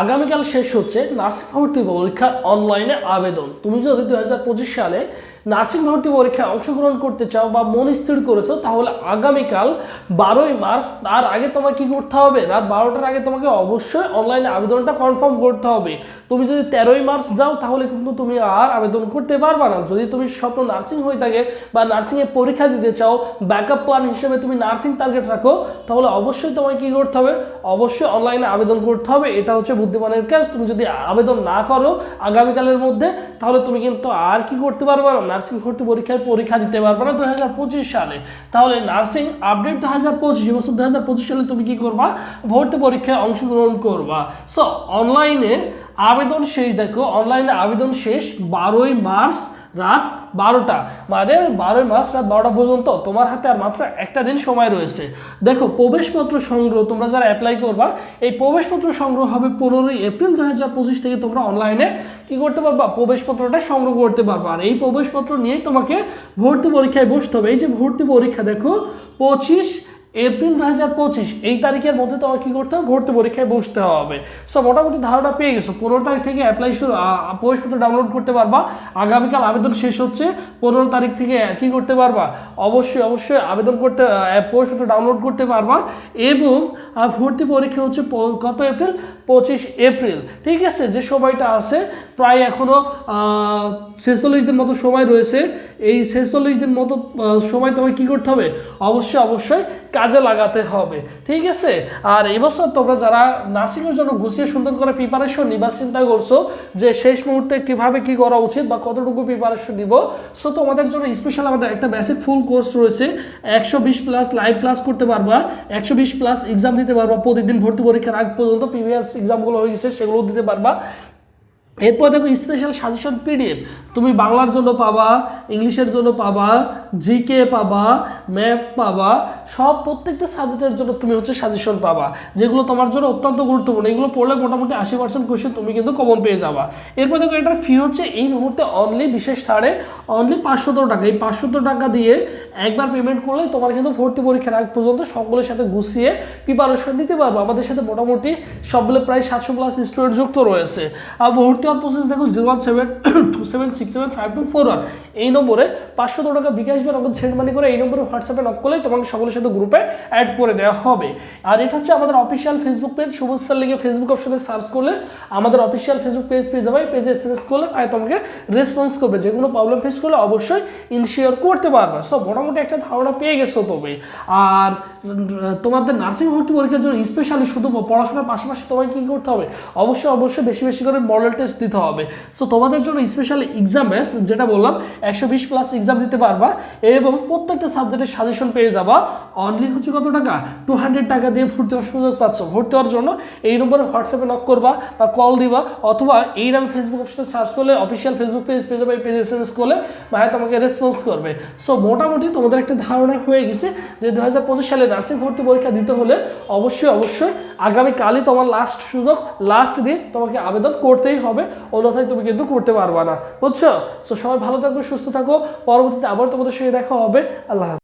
আগামীকাল শেষ হচ্ছে নার্সিং ভর্তি পরীক্ষার অনলাইনে আবেদন। তুমি যদি দু সালে নার্সিং ভর্তি পরীক্ষায় অংশগ্রহণ করতে চাও বা মন স্থির করেছ, তাহলে আগামীকাল বারোই মার্চ, তার আগে তোমাকে কি করতে হবে? রাত বারোটার আগে তোমাকে অবশ্যই অনলাইনে আবেদনটা কনফার্ম করতে হবে। তুমি যদি তেরোই মার্চ যাও, তাহলে কিন্তু তুমি আর আবেদন করতে পারবা না। যদি তুমি স্বপ্ন নার্সিং হয়ে থাকে বা নার্সিংয়ে পরীক্ষা দিতে চাও ব্যাকআপ প্ল্যান হিসেবে তুমি নার্সিং টার্গেট রাখো, তাহলে অবশ্যই তোমাকে কি করতে হবে? অবশ্যই অনলাইনে আবেদন করতে হবে। এটা হচ্ছে বুদ্ধিমানের কাজ। তুমি যদি আবেদন না করো আগামীকালের মধ্যে, তাহলে তুমি কিন্তু আর কি করতে পারবে না। নার্সিং ভর্তি পরীক্ষায় পরীক্ষা দিতে পারবে না দু হাজার পঁচিশ সালে। তাহলে নার্সিং আপডেট দু হাজার পঁচিশ বছর দু হাজার পঁচিশ সালে তুমি কি করবা? ভর্তি পরীক্ষায় অংশগ্রহণ করবা। সো অনলাইনে আবেদন শেষ, দেখো অনলাইনে আবেদন শেষ, বারোই মার্চ রাত বারোটা। মানে বারোই মার্চ রাত বারোটা পর্যন্ত তোমার হাতে আর মাত্র একটা দিন সময় রয়েছে। দেখো, প্রবেশপত্র সংগ্রহ তোমরা যারা অ্যাপ্লাই করবা, এই প্রবেশপত্র সংগ্রহ হবে পনেরোই এপ্রিল দু হাজার পঁচিশ থেকে তোমরা অনলাইনে কি করতে পারবা? প্রবেশপত্রটা সংগ্রহ করতে পারবা। আর এই প্রবেশপত্র নিয়েই তোমাকে ভর্তি পরীক্ষায় বসতে হবে। এই যে ভর্তি পরীক্ষা, দেখো, পঁচিশ এপ্রিল দু হাজার পঁচিশ, এই তারিখের মধ্যে তোমাকে কী করতে হবে? ভর্তি পরীক্ষায় বসতে হবে। সো মোটামুটি ধারণা পেয়ে গেছো। পনেরো তারিখ থেকে অ্যাপ্লাই শুরু প্রবেশপত্র ডাউনলোড করতে পারবা। আগামীকাল আবেদন শেষ হচ্ছে। পনেরো তারিখ থেকে কী করতে পারবা? অবশ্যই অবশ্যই আবেদন করতে প্রবেশপত্র ডাউনলোড করতে পারবা। এবং ভর্তি পরীক্ষা হচ্ছে কত এপ্রিল? পঁচিশ এপ্রিল। ঠিক আছে? যে সময়টা আছে, প্রায় এখনও ছেচল্লিশ দিন মতো সময় রয়েছে। এই ছেচল্লিশ দিন মতো সময় তোমায় কী করতে হবে? অবশ্যই অবশ্যই কাজে লাগাতে হবে। ঠিক আছে? আর এবছর তোমরা যারা নার্সিংয়ের জন্য গুছিয়ে সুন্দর করে প্রিপারেশন নিবার চিন্তা করছ যে শেষ মুহূর্তে কীভাবে কি করা উচিত বা কতটুকু প্রিপারেশন নিব সো তোমাদের জন্য স্পেশাল আমাদের একটা বেসিক ফুল কোর্স রয়েছে। একশো বিশ প্লাস লাইভ ক্লাস করতে পারবা, একশো বিশ প্লাস এক্সাম দিতে পারবা, প্রতিদিন ভর্তি পরীক্ষার আগ পর্যন্ত প্রিভিয়াস এক্সামগুলো হয়ে গেছে সেগুলো দিতে পারবা। এরপর দেখো স্পেশাল সাজেশন পিডিএফ তুমি বাংলার জন্য পাবা, ইংলিশের জন্য পাবা জিকে পাবা ম্যাথ পাবা, সব প্রত্যেকটা সাবজেক্টের জন্য তুমি হচ্ছে সাজেশন পাবা, যেগুলো তোমার জন্য অত্যন্ত গুরুত্বপূর্ণ। এগুলো পড়লে মোটামুটি আশি পার্সেন্ট কোয়েশ্চেন তুমি কিন্তু কমন পেয়ে যাবা। এরপর দেখো এটার ফি হচ্ছে এই মুহূর্তে অনলি বিশেষ ছাড়ে অনলি পাঁচশত টাকা। এই পাঁচশত টাকা দিয়ে একবার পেমেন্ট করলে তোমার কিন্তু ভর্তি পরীক্ষার আগ পর্যন্ত সকলের সাথে গুছিয়ে প্রিপারেশন দিতে পারব। আমাদের সাথে মোটামুটি সবগুলো প্রায় সাতশো প্লাস স্টুডেন্ট যুক্ত রয়েছে। আর ভর্তি হওয়ার প্রসেস দেখো zero one seven two seven six seven five two four one এই নম্বরে পাঁচশো টাকা বিকাশ বা নগদ সেন্ড মানি করে এই নম্বরে হোয়াটসঅ্যাপে নক করলে তোমাকে সকলের সাথে গ্রুপে অ্যাড করে দেওয়া হবে। আর এটা হচ্ছে আমাদের official Facebook page Sabuj sir লিগে ফেসবুক অপশনে সার্চ করলে আমাদের অফিসিয়াল ফেসবুক পেজ পেয়ে যাবে পেজে এস এম এস করলে আর তোমাকে রেসপন্স করবে। যে কোনো প্রবলেম ফেস করলে অবশ্যই ইনশিওর করতে পারবে। সব মোটামুটি একটা ধারণা পেয়ে গেছো তুমি। আর তোমাদের নার্সিং ভর্তি পরীক্ষার জন্য স্পেশালি শুধু পড়াশোনার পাশাপাশি তোমাকে কী করতে হবে? অবশ্যই অবশ্যই বেশি বেশি করে মডেল টেস্ট দিতে হবে। সো তোমাদের জন্য স্পেশালি এক্সাম ব্যাস যেটা বললাম, একশো বিশ প্লাস এক্সাম দিতে পারবা এবং প্রত্যেকটা সাবজেক্টের সাজেশন পেয়ে যাবা। অনলি হচ্ছে কত টাকা? টু হান্ড্রেড টাকা দিয়ে ভর্তি হওয়ার সুযোগ পাচ্ছ। ভর্তি হওয়ার জন্য এই নম্বরে হোয়াটসঅ্যাপে নক করবা বা কল দিবা অথবা এই নামে ফেসবুক অপশনে সার্চ করলে অফিসিয়াল ফেসবুক পেজ পেয়ে যাবে এই পেজে এস এম এস করলে ভাইয়া তোমাকে রেসপন্স করবে। সো মোটামুটি তোমাদের একটা ধারণা হয়ে গেছে যে দু হাজার পঁচিশ সালে নার্সিং ভর্তি পরীক্ষা দিতে হলে অবশ্যই অবশ্যই আগামীকালই তোমার লাস্ট সুযোগ লাস্ট দিন তোমাকে আবেদন করতেই হবে। অন্যথায় তুমি কিন্তু করতে পারবা না। বুঝছ? সো সবাই ভালো থাকবে, সুস্থ থাকো। পরবর্তীতে আবার তোমাদের সঙ্গে দেখা হবে। আল্লাহ।